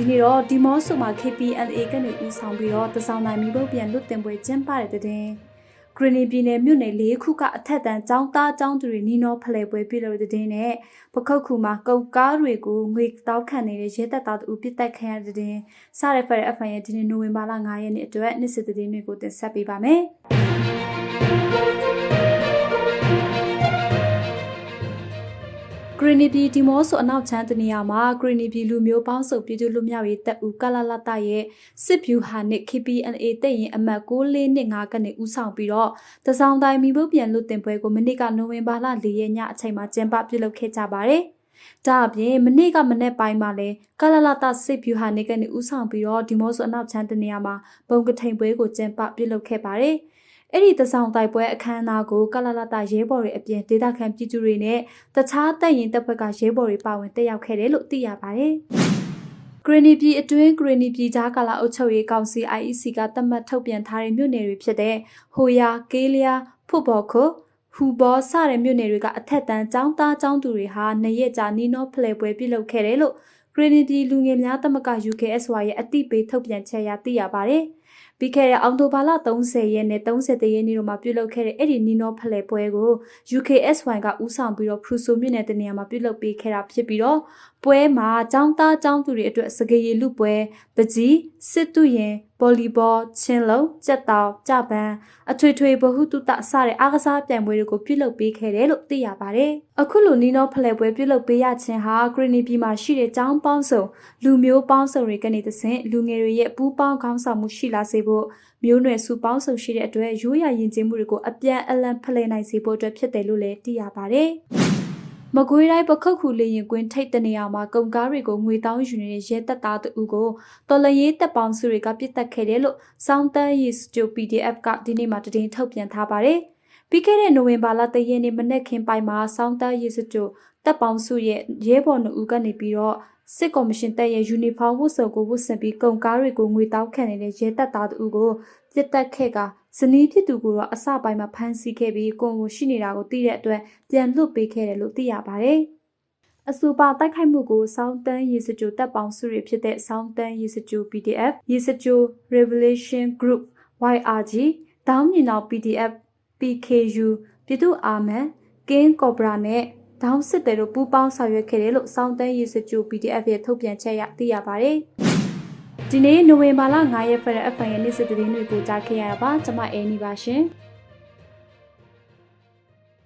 ဒီနေ့တော့ဒီမော့ဆိုမှာ KPLA ကနေဦးဆောင်ပြီးတော့တစောင်းနိုင်မိဖို့ပြန်လွတ်တင်ပွဲကျင်းပတဲ့တဲ့တင်ဂရနီပြည်နယ်မြို့နယ်၄ခုကအထက်တန်းចောင်းသားចောင်းသူတွေနီနောဖလှယ်ပွဲပြုလုပ်တဲ့တဲ့နဲ့ပခုတ်ခုမှာကုန်ကားတွေကိုငွေတောက်ခံနေတဲ့ရဲတပ်သားတို့ပြစ်တက်ခံရတဲ့တဲ့စရဖက်အဖန်ရဲ့ဒီနေ့နိုဝင်ဘာလ9ရက်နေ့အတွက်နှစ်စစ်တဲ့တွေကိုတင်ဆက်ပေးပါမယ် ရနီပြည်ဒီမော့ဆိုအနောက်ချမ်းတနေရာမှာဂရနီပြည်လူမျိုးပေါင်းစုံပြည်သူလူမျိုးရေးတပ်ဦးကလလတရဲ့စစ်ဗျူဟာနစ် KPNA တပ်ရင်အမှတ်6425ကနေဦးဆောင်ပြီးတော့တစောင်းတိုင်းမိဖို့ပြန်လွတ်တင်ပွဲကိုမနေ့ကနိုဝင်ဘာလ4ရက်ညအချိန်မှာကျင်းပပြုလုပ်ခဲ့ကြပါတယ်။ဒါအပြင်မနေ့ကမနေ့ပိုင်းမှာလဲကလလတစစ်ဗျူဟာနစ်ကနေဦးဆောင်ပြီးတော့ဒီမော့ဆိုအနောက်ချမ်းတနေရာမှာဘုံကထိန်ပွဲကိုကျင်းပပြုလုပ်ခဲ့ပါတယ်။ အဲ့ဒီတဆောင်တိုက်ပွဲအခမ်းအနားကိုကလလတရဲဘော်တွေအပြင်ဒေသခံပြည်သူတွေနဲ့တခြားတပ်ရင်တပ်ဖွဲ့ကရဲဘော်တွေပါဝင်တက်ရောက်ခဲ့တယ်လို့သိရပါတယ်။ဂရနီပြည်အတွင်းဂရနီပြည်ကြားကာလအုပ်ချုပ်ရေးကောင်စီ IEC ကသတ်မှတ်ထုတ်ပြန်ထားတဲ့မြို့နယ်တွေဖြစ်တဲ့ဟိုယာ၊ကေးလျာ၊ဖုတ်ဘော်ခုဟူဘောစတဲ့မြို့နယ်တွေကအထက်တန်းចောင်းသားចောင်းသူတွေဟာနှစ်ရက်ကြာနီနောဖလှယ်ပွဲပြုလုပ်ခဲ့တယ်လို့ဂရနီပြည်လူငယ်များတမက UKSY ရဲ့အတိပေးထုတ်ပြန်ချက်အရသိရပါတယ်။ ပြီးခဲ့တဲ့အောက်တိုဘာလ30ရက်နဲ့31ရက်နေ့တို့မှာပြုလုပ်ခဲ့တဲ့အဲ့ဒီနီနောဖလှယ်ပွဲကို UKSY ကဦးဆောင်ပြီးတော့ဖရူဆိုမြို့နယ်တနေရာမှာပြုလုပ်ပေးခဲ့တာဖြစ်ပြီးတော့ပွဲမှာចောင်းသားចောင်းသူတွေအတွက်စကေးရည်လူပွဲပကြီးစစ်တူရင် ဗော်လီဘောချင်းလုံးကြက်တောင်ကြပန်းအထွေထွေဘဟုတုတစတဲ့အားကစားပြိုင်ပွဲတွေကိုပြုလုပ်ပေးခဲ့တယ်လို့သိရပါတယ်။အခုလိုနီနောဖလှယ်ပွဲပြုလုပ်ပေးရခြင်းဟာဂရီနီပြည်မှာရှိတဲ့ចောင်းပေါင်းစုံလူမျိုးပေါင်းစုံတွေကနေသစဉ်လူငယ်တွေရဲ့ပူးပေါင်းခေါင်းဆောင်မှုရှိလာစေဖို့မျိုးနွယ်စုပေါင်းစုံရှိတဲ့အတွက်ရိုးရာယဉ်ကျေးမှုတွေကိုအပြန်အလှန်ဖလှယ်နိုင်စေဖို့အတွက်ဖြစ်တယ်လို့လည်းသိရပါတယ်။ မကွေးတိုင်းပခုတ်ခုလေရင်ကွင်းထိတ်တနေရာမှာကုန်ကားတွေကိုငွေတောင်းယူနေတဲ့ရဲတပ်သားတူကိုတော်လရေးတပ်ပေါင်းစုတွေကပြစ်တက်ခဲ့တယ်လို့စောင်းတန်းရီစတူ PDF ကဒီနေ့မှတည်င်းထုတ်ပြန်ထားပါတယ်။ပြီးခဲ့တဲ့နိုဝင်ဘာလ3ရက်နေ့မနေ့ခင်ပိုင်းမှာစောင်းတန်းရီစတူတပ်ပေါင်းစုရဲ့ရဲဘော်နှုတ်ကနေပြီးတော့စစ်ကော်မရှင်တပ်ရဲ့ယူနီဖောင်းဝတ်စုံကိုဝတ်ဆင်ပြီးကုန်ကားတွေကိုငွေတောင်းခံနေတဲ့ရဲတပ်သားတူကိုပြစ်တက်ခဲ့က ဇနီးဖြစ်သူကိုတော့အစပိုင်းမှာဖမ်းဆီးခဲ့ပြီးကိုယ်ကိုရှိနေတာကိုသိတဲ့အတွက်ပြန်လွတ်ပေးခဲ့တယ်လို့သိရပါတယ်။အဆိုပါတိုက်ခိုက်မှုကိုစောင်းတန်းရေစကြိုတပ်ပေါင်းစုတွေဖြစ်တဲ့စောင်းတန်းရေစကြို PDF ရေစကြို Revelation Group YRG တောင်းမြင်အောင် PDF PKU ပြည်သူ့အာမန်ကင်းကော်ဘရာနဲ့ဒေါင်းစစ်တယ်တို့ပူးပေါင်းဆောင်ရွက်ခဲ့တယ်လို့စောင်းတန်းရေစကြို PDF ရဲ့ထုတ်ပြန်ချက်ရသိရပါတယ်။ ဒီနေ့နိုဝင်ဘာလ9ရက်ဖက်အဖန်ရဲ့နေ့စစ်တရင်တွေကိုကြားခဲ့ရတာပါကျွန်မအဲနီပါရှင်။